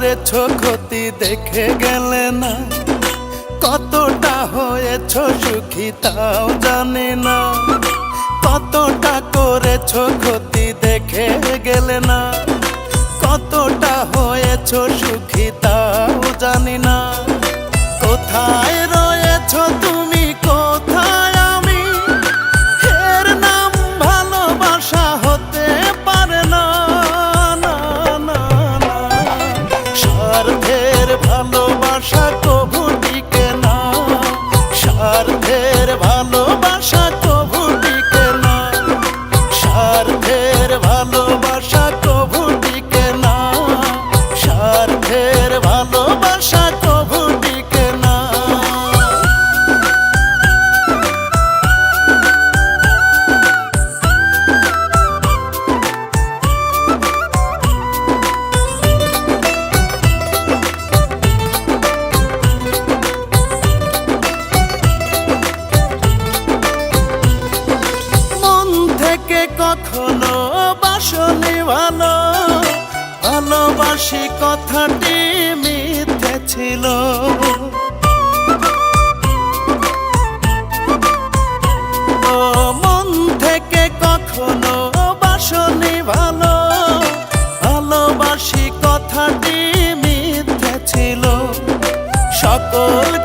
করেছ ক্ষতি দেখে গেলে না। কতটা হয়েছ সুখী তাও জানি না। কতটা করেছ ক্ষতি দেখে গেলে না। কতটা হয়েছ সুখী তাও জানি না। কোথায় রয়েছ তুমি তোমাকে কখনো বাসনে ভালো, ভালোবাসি কথাটি মিথ্যে ছিল। মন থেকে কখনো বাসনে ভালো, ভালোবাসি কথাটি মিথ্যে ছিল। সকল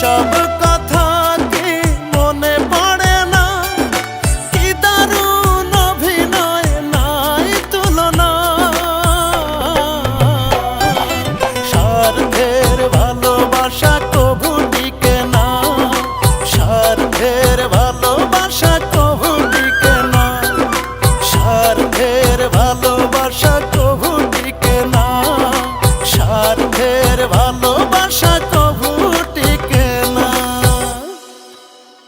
সব